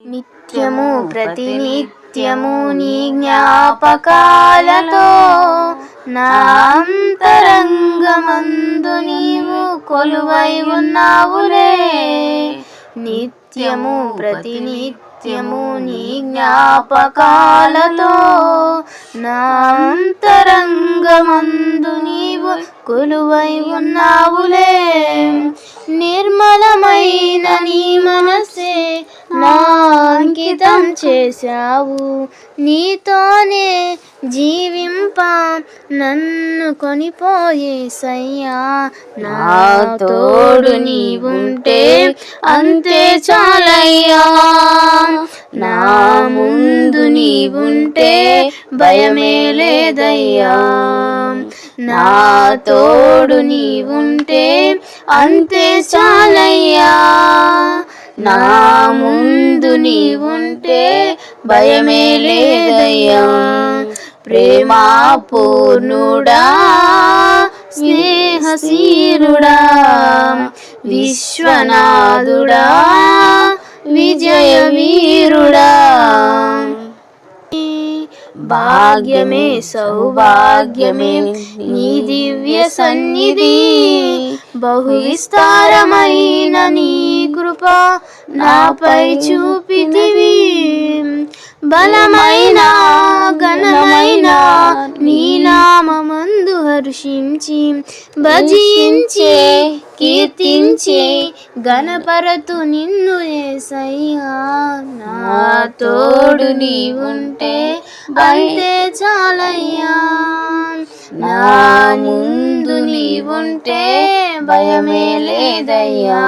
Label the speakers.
Speaker 1: నిత్యము ప్రతినిత్యము నీ జ్ఞాపకాలతో నా అంతరంగమందు నీవు కొలువై ఉన్నావులే. నిత్యము ప్రతినిత్యము నీ జ్ఞాపకాలతో నా అంతరంగమందు నీవు కొలువై ఉన్నావులే. నిర్మలమైన నీ మనసే నా అంకితం చేశావు. నీతోనే జీవింప నన్ను కొనిపోయేసయ్యా నా తోడు నీవుంటే అంతే చాలయ్యా. నా ముందు నీవుంటే భయమే లేదయ్యా. నా తోడు నీవుంటే అంతే చాలయ్యా. నా ముందు నీవుంటే భయమే లేదయ్యా. ప్రేమా పూర్ణుడా స్నేహశీరుడా విశ్వనాథుడా విజయవీరుడా. భాగ్యమే సౌభాగ్యమే నీ దివ్య సన్నిధి బహు విస్తారమైన నీ కృప నాపై చూపితివి. బలమైన ఘనమైన నీ నామందు హర్షించి భజించే కీర్తించే గణపరతు నిన్ను ఏసయ్యా. నా తోడు ఉంటే అంతే చాలయ్యా. నా ముందు నీవుంటే భయమే లేదయ్యా.